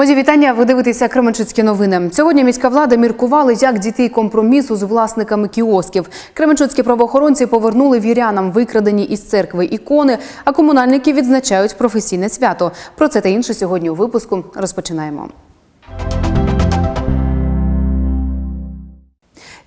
Мої вітання. Ви дивитеся Кременчуцькі новини. Сьогодні міська влада міркувала, як дійти компромісу з власниками кіосків. Кременчуцькі правоохоронці повернули вірянам викрадені із церкви ікони, а комунальники відзначають професійне свято. Про це та інше сьогодні у випуску розпочинаємо.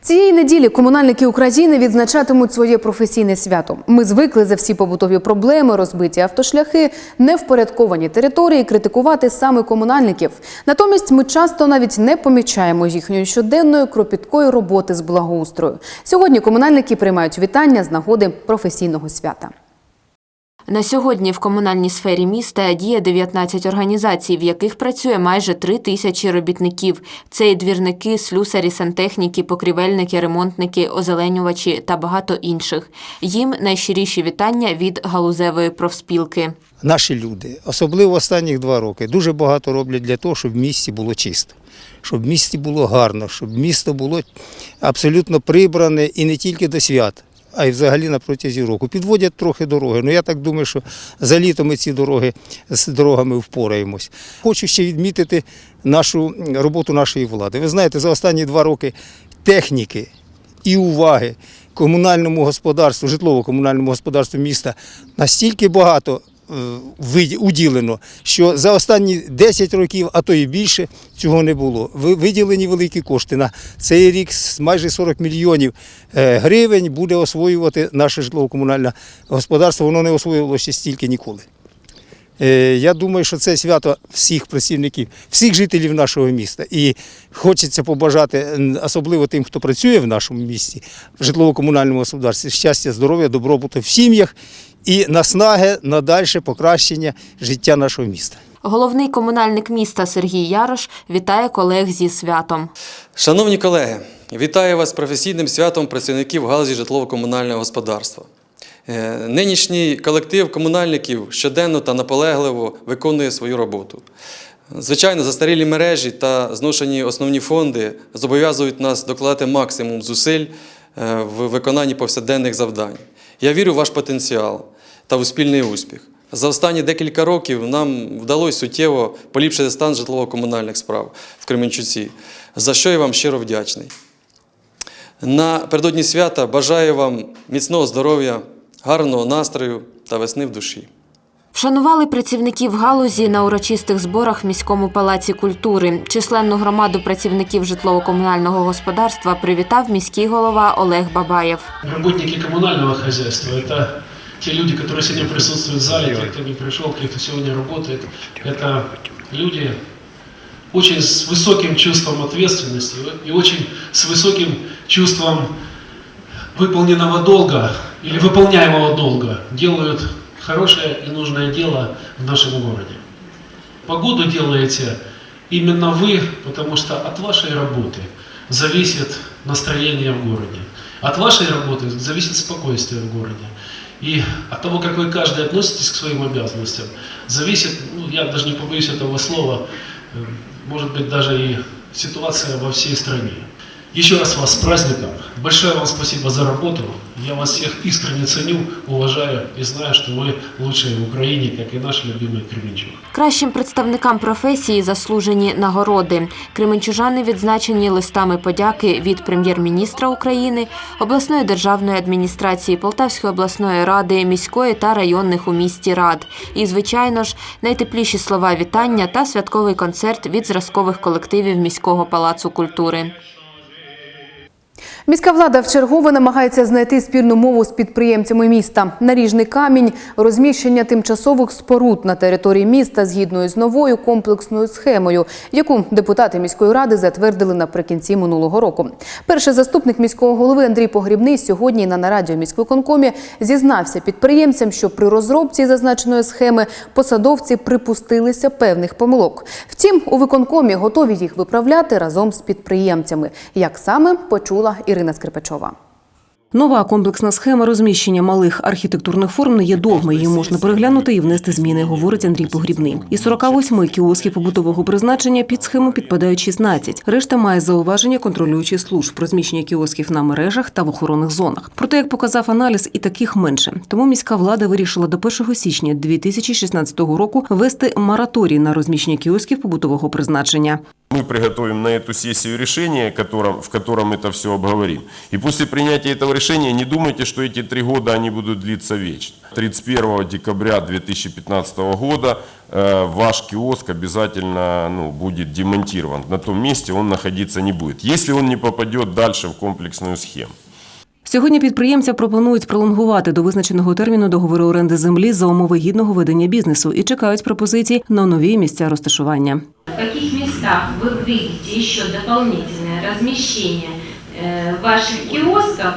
Цієї неділі комунальники України відзначатимуть своє професійне свято. Ми звикли за всі побутові проблеми, розбиті автошляхи, невпорядковані території критикувати саме комунальників. Натомість ми часто навіть не помічаємо їхньої щоденної кропіткої роботи з благоустрою. Сьогодні комунальники приймають вітання з нагоди професійного свята. На сьогодні в комунальній сфері міста діє 19 організацій, в яких працює майже 3 тисячі робітників. Це і двірники, слюсарі, сантехніки, покрівельники, ремонтники, озеленювачі та багато інших. Їм найщиріші вітання від галузевої профспілки. Наші люди, особливо останні два роки, дуже багато роблять для того, щоб в місті було чисто, щоб в місті було гарно, щоб місто було абсолютно прибране і не тільки до свят, а й взагалі на протязі року. Підводять трохи дороги. Ну я так думаю, що за літо ми ці дороги з дорогами впораємось. Хочу ще відмітити нашу роботу нашої влади. Ви знаєте, за останні два роки техніки і уваги комунальному господарству, житлово-комунальному господарству міста настільки багато уділено, що за останні 10 років, а то і більше, цього не було. Ви- Виділені великі кошти. На цей рік майже 40 мільйонів е, гривень буде освоювати наше житлово-комунальне господарство. Воно не освоювало ще стільки ніколи. Е, Я думаю, що це свято всіх працівників, всіх жителів нашого міста. І хочеться побажати, особливо тим, хто працює в нашому місті, в житлово-комунальному господарстві, щастя, здоров'я, добробуту в сім'ях і наснаги на дальше покращення життя нашого міста. Головний комунальник міста Сергій Ярош вітає колег зі святом. Шановні колеги, вітаю вас з професійним святом працівників галузі житлово-комунального господарства. Е, Нинішній колектив комунальників щоденно та наполегливо виконує свою роботу. Звичайно, застарілі мережі та зношені основні фонди зобов'язують нас докладати максимум зусиль е, в виконанні повсякденних завдань. Я вірю в ваш потенціал та у спільний успіх. За останні декілька років нам вдалося суттєво поліпшити стан житлово-комунальних справ в Кременчуці, за що я вам щиро вдячний. Напередодні свята бажаю вам міцного здоров'я, гарного настрою та весни в душі. Вшанували працівників галузі на урочистих зборах в міському палаці культури. Численну громаду працівників житлово-комунального господарства привітав міський голова Олег Бабаєв. Работники коммунального хозяйства – это те люди, которые сегодня присутствуют в зале, те, кто не пришел, те, кто сегодня работает. Это люди очень с высоким чувством ответственности и очень с высоким чувством выполненного долга или выполняемого долга делают хорошее и нужное дело в нашем городе. Погоду делаете именно вы, потому что от вашей работы зависит настроение в городе. От вашей работы зависит спокойствие в городе. И от того, как вы каждый относитесь к своим обязанностям, зависит, ну, я даже не побоюсь этого слова, э, может быть даже и ситуация во всей стране. Еще раз вас с праздником. Большое вам спасибо за работу. Я вас всех искренне ценю, уважаю и знаю, что вы лучшие в Украине, как и наш любимый Кременчуг. Кращим представникам професії заслужені нагороди. Кременчужани відзначені листами подяки від прем'єр-міністра України, обласної державної адміністрації Полтавської обласної ради, міської та районних у місті рад. І, звичайно ж, найтепліші слова вітання та святковий концерт від зразкових колективів міського палацу культури. Міська влада вчергове намагається знайти спільну мову з підприємцями міста. Наріжний камінь, розміщення тимчасових споруд на території міста згідно з новою комплексною схемою, яку депутати міської ради затвердили наприкінці минулого року. Перший заступник міського голови Андрій Погрібний сьогодні на нараді у міськвиконкомі зізнався підприємцям, що при розробці зазначеної схеми посадовці припустилися певних помилок. Втім, у виконкомі готові їх виправляти разом з підприємцями. Як саме почула Ірина Скрипачова. Нова комплексна схема розміщення малих архітектурних форм не є догмою. Її можна переглянути і внести зміни, говорить Андрій Погрібний. Із 48 кіосків побутового призначення під схему підпадають 16. Решта має зауваження контролюючих служб розміщення кіосків на мережах та в охоронних зонах. Проте, як показав аналіз, і таких менше. Тому міська влада вирішила до 1 січня 2016 року ввести мораторій на розміщення кіосків побутового призначення Мы приготовим на эту сессию решение, котором, в котором это все обговорим. И после принятия этого решения не думайте, что эти три года они будут длиться вечно. 31 декабря 2015 года э, ваш киоск обязательно ну, будет демонтирован. На том месте он находиться не будет, если он не попадет дальше в комплексную схему. Сьогодні підприємця пропонують пролонгувати до визначеного терміну договори оренди землі за умови гідного ведення бізнесу і чекають пропозицій на нові місця розташування. В каких местах вы видите еще дополнительное размещение э, ваших киосков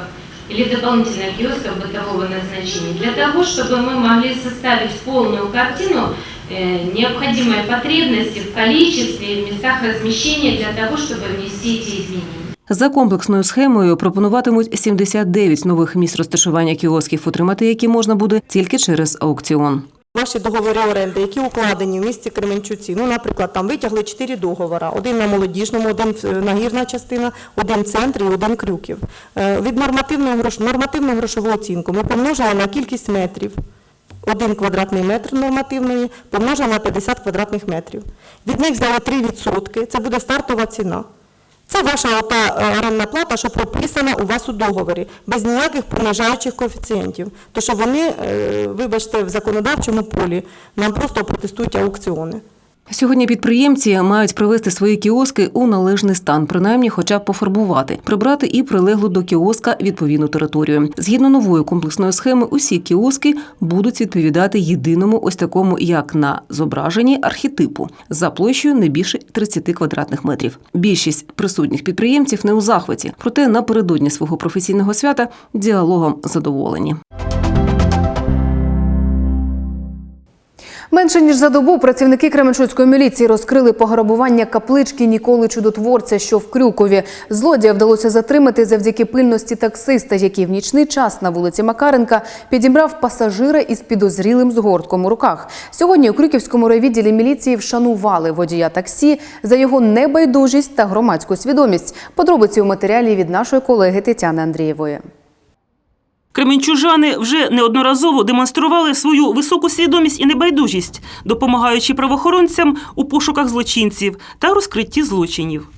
или дополнительных киосков бытового назначения, для того, чтобы мы могли составить полную картину э, необходимой потребности в количестве и в местах размещения для того, чтобы внести эти изменения. За комплексною схемою пропонуватимуть 79 нових місць розташування кіосків, отримати які можна буде тільки через аукціон. Ваші договори оренди, які укладені в місті Кременчуці. Ну, наприклад, там витягли чотири договори: один на молодіжному, один в- нагірна частина, один в центрі і один крюків. Е, Від нормативної грош... нормативну грошову оцінку ми помножили на кількість метрів. Один квадратний метр нормативної помножили на 50 квадратних метрів. Від них взяли 3%, це буде стартова ціна. Це ваша е, орендна плата, що прописана у вас у договорі, без ніяких понижаючих коефіцієнтів. То що вони, е, вибачте, в законодавчому полі нам просто протестують аукціони. Сьогодні підприємці мають привести свої кіоски у належний стан, принаймні, хоча б пофарбувати, прибрати і прилеглу до кіоска відповідну територію. Згідно нової комплексної схеми, усі кіоски будуть відповідати єдиному ось такому, як на зображенні архетипу, за площею не більше 30 квадратних метрів. Більшість присутніх підприємців не у захваті, проте напередодні свого професійного свята діалогом задоволені. Менше ніж за добу працівники Кременчуцької міліції розкрили пограбування каплички Ніколи Чудотворця, що в Крюкові. Злодія вдалося затримати завдяки пильності таксиста, який в нічний час на вулиці Макаренка підібрав пасажира із підозрілим згортком у руках. Сьогодні у Крюківському райвідділі міліції вшанували водія таксі за його небайдужість та громадську свідомість. Подробиці у матеріалі від нашої колеги Тетяни Андрієвої. Кременчужани вже неодноразово демонстрували свою високу свідомість і небайдужість, допомагаючи правоохоронцям у пошуках злочинців та розкритті злочинів.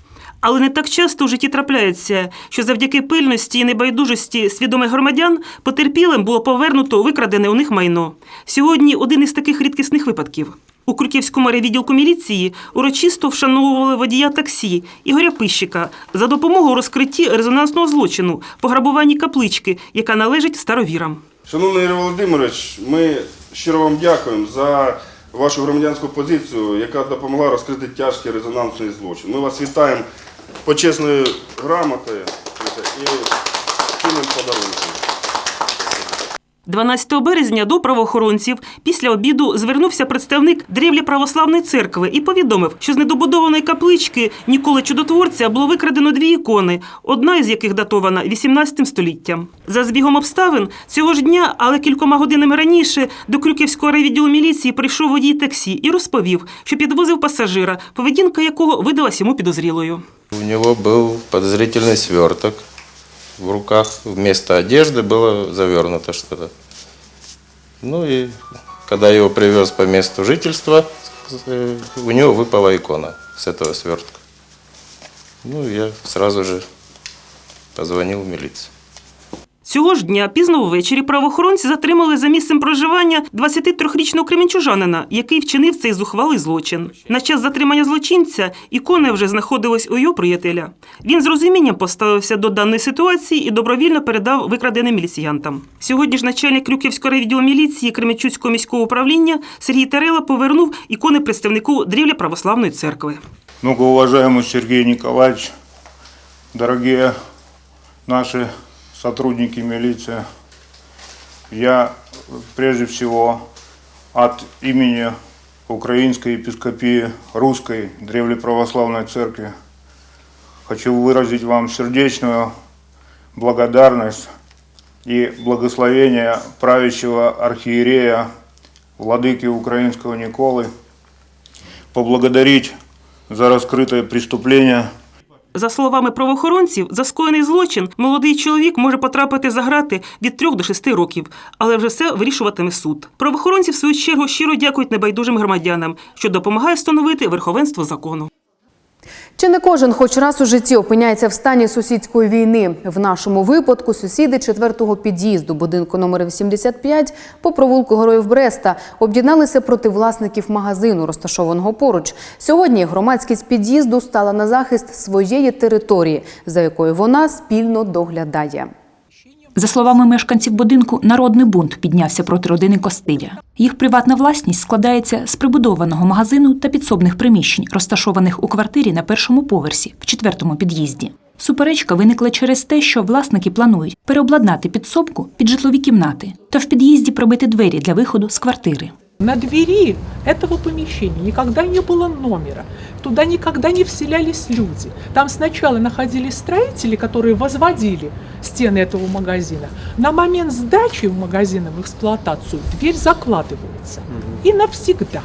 Але не так часто в житті трапляється, що завдяки пильності і небайдужості свідомих громадян потерпілим було повернуто викрадене у них майно. Сьогодні один із таких рідкісних випадків. У Крюківському райвідділку міліції урочисто вшановували водія таксі Ігоря Пищика за допомогою розкритті резонансного злочину пограбуванні каплички, яка належить старовірам. Шановний Ігор Володимирович, ми щиро вам дякуємо за вашу громадянську позицію, яка допомогла розкрити тяжкий резонансний злочин. Ми вас вітаємо почесною грамотою і цінним подарунком. 12 березня до правоохоронців після обіду звернувся представник древлі православної церкви і повідомив, що з недобудованої каплички Ніколи Чудотворця було викрадено дві ікони, одна із яких датована 18 століттям. За збігом обставин цього ж дня, але кількома годинами раніше, до Крюківського райвідділу міліції прийшов водій таксі і розповів, що підвозив пасажира, поведінка якого видалась йому підозрілою. У него был подозрительный сверток в руках. Вместо одежды было завернуто что-то. Ну и когда его привез по месту жительства, э, у него выпала икона с этого свертка. Ну, я сразу же позвонил в милицию. Цього ж дня пізно ввечері правоохоронці затримали за місцем проживання 23-річного кремінчужанина, який вчинив цей зухвалий злочин. На час затримання злочинця ікона вже знаходилась у його приятеля. Він з розумінням поставився до даної ситуації і добровільно передав викраденим міліціянтам. Сьогодні ж начальник Крюківського відділу міліції Кременчуцького міського управління Сергій Тарела повернув ікони представнику дрівля православної церкви. Многоуважаемый Сергей Николаевич, дорогие наши сотрудники милиции, я прежде всего от имени Украинской епископии Русской Древлеправославной Церкви хочу выразить вам сердечную благодарность и благословения правящего архиерея, владыки украинского Николы, поблагодарить за раскрытое преступление – За словами правоохоронців, за скоєний злочин молодий чоловік може потрапити за грати від 3 до 6 років, але вже все вирішуватиме суд. Правоохоронці, в свою чергу, щиро дякують небайдужим громадянам, що допомагає встановити верховенство закону. Чи не кожен хоч раз у житті опиняється в стані сусідської війни? В нашому випадку сусіди четвертого під'їзду будинку номер 85 по провулку Героїв Бреста об'єдналися проти власників магазину, розташованого поруч. Сьогодні громадськість під'їзду стала на захист своєї території, за якою вона спільно доглядає. За словами мешканців будинку, народний бунт піднявся проти родини Костиля. Їх приватна власність складається з прибудованого магазину та підсобних приміщень, розташованих у квартирі на першому поверсі, в четвертому під'їзді. Суперечка виникла через те, що власники планують переобладнати підсобку під житлові кімнати та в під'їзді пробити двері для виходу з квартири. На двери этого помещения никогда не было номера. Туда никогда не вселялись люди. Там сначала находились строители, которые возводили стены этого магазина. На момент сдачи магазина в эксплуатацию дверь закладывается. И навсегда.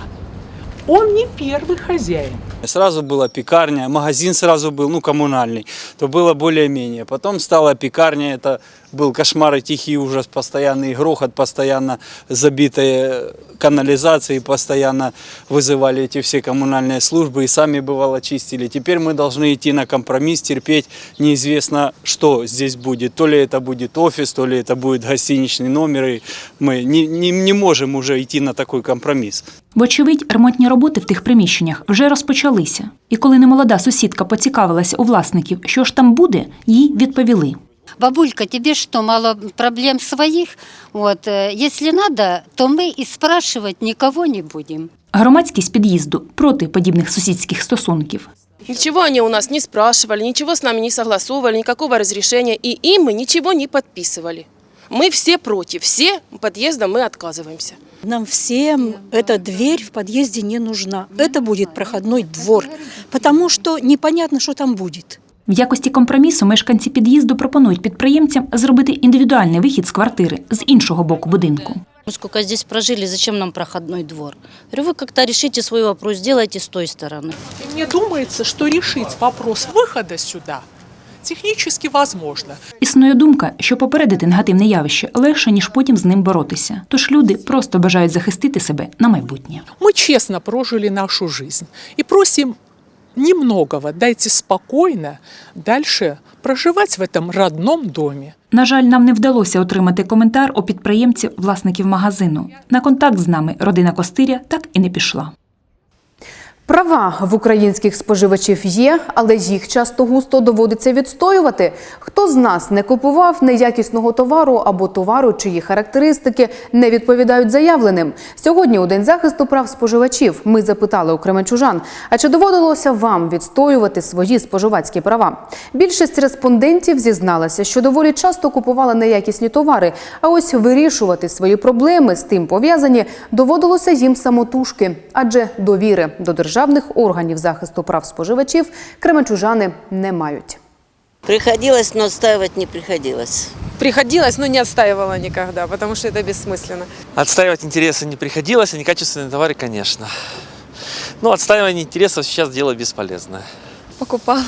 Он не первый хозяин. Сразу была пекарня, магазин сразу был, ну, коммунальный, то было более-менее. Потом стала пекарня, это был кошмар и тихий ужас, постоянный грохот, постоянно забитые канализации, постоянно вызывали эти все коммунальные службы и сами бывало чистили. Теперь мы должны идти на компромисс, терпеть, неизвестно, что здесь будет. То ли это будет офис, то ли это будет гостиничный номер, и мы не, не, не можем уже идти на такой компромисс. Вочевидь, ремонтні роботи в тих приміщеннях вже розпочалися. І коли немолода сусідка поцікавилася у власників, що ж там буде, їй відповіли. Бабулька, тебе что, мало проблем своих? Вот, э, если надо, то мы и спрашивать никого не будем. Громадськість під'їзду проти подібних сусідських стосунків. Ничего они у нас не спрашивали, ничего с нами не согласовывали, никакого разрешения, и им мы ничего не подписывали. Мы все против, все подъездом мы отказываемся. Нам всем эта дверь в подъезде не нужна. Это будет проходной двор, потому что непонятно, что там будет. В якості компромісу мешканці під'їзду пропонують підприємцям зробити індивідуальний вихід з квартири з іншого боку будинку. Мы сколько здесь прожили, зачем нам проходной двор? Говорю, вы как-то решите свой вопрос, сделайте с той стороны. И мне думается, что решить вопрос выхода сюда технически возможно. Існує думка, що попередити негативне явище легше, ніж потім з ним боротися. Тож люди просто бажають захистити себе на майбутнє. Мы честно прожили нашу жизнь и просим немногого, дайте спокійно дальше проживати в этом родном домі. На жаль, нам не вдалося отримати коментар у підприємців власників магазину. На контакт з нами родина Костиря так і не пішла. Права в українських споживачів є, але їх часто густо доводиться відстоювати. Хто з нас не купував неякісного товару або товару, чиї характеристики не відповідають заявленим? Сьогодні у день захисту прав споживачів ми запитали у кременчужан, а чи доводилося вам відстоювати свої споживацькі права? Більшість респондентів зізналася, що доволі часто купувала неякісні товари, а ось вирішувати свої проблеми з тим пов'язані доводилося їм самотужки, адже довіри до державних органів захисту прав споживачів кременчужани не мають. Приходилось, но отстаивать не приходилось. Приходилось, но не отстаивала никогда, потому что это бессмысленно. Отстаивать интересы не приходилось, а некачественные товары, конечно. Но отстаивание интересов сейчас дело бесполезное. Покупала,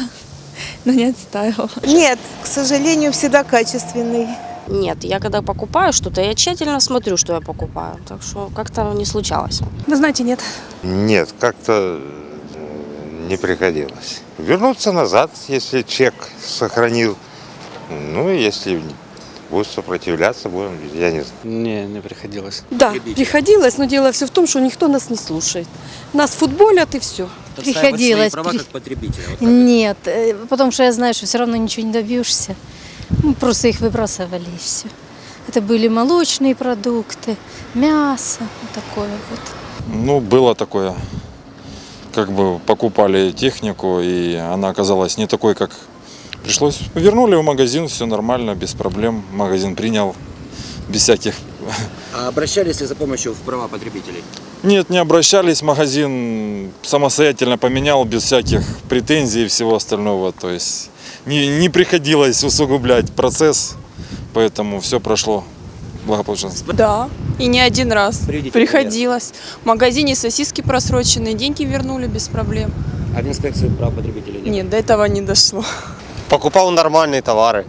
но не отстаивала. Нет, к сожалению, всегда качественный. Нет, я когда покупаю что-то, я тщательно смотрю, что я покупаю. Так что как-то не случалось. Вы знаете, нет. Нет, как-то не приходилось. Вернуться назад, если чек сохранил. Ну, если будет сопротивляться, будем, я не знаю. Не, не приходилось. Да, приходилось, но дело все в том, что никто нас не слушает. Нас футболят и все. Приходилось. Свои права как потребителя. вот. Нет, э, потому что я знаю, что все равно ничего не добьешься. Мы просто их выбрасывали и все. Это были молочные продукты, мясо, вот такое вот. Ну, было такое. Как бы покупали технику, и она оказалась не такой, как пришлось. Вернули в магазин, все нормально, без проблем. Магазин принял, без всяких... А обращались ли за помощью в права потребителей? Нет, не обращались, магазин самостоятельно поменял, без всяких претензий и всего остального. То есть не, не приходилось усугублять процесс, поэтому все прошло благополучно. Да, и не один раз. Приходилось. В магазине сосиски просроченные, деньги вернули без проблем. А в инспекцию прав потребителей нет? Нет, до этого не дошло. Покупал нормальные товары.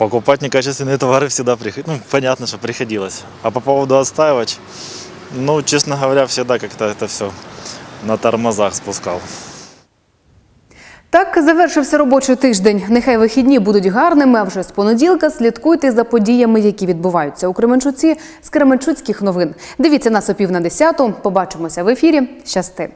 Покупать некачественные товары всегда приходилось. Ну, понятно, что приходилось. А по поводу отстаивать, ну, честно говоря, всегда как-то это все на тормозах спускал. Так завершився робочий тиждень. Нехай вихідні будуть гарними. А вже з понеділка слідкуйте за подіями, які відбуваються у Кременчуці з Кременчуцьких новин. Дивіться нас о пів на десяту. Побачимося в ефірі. Щасти.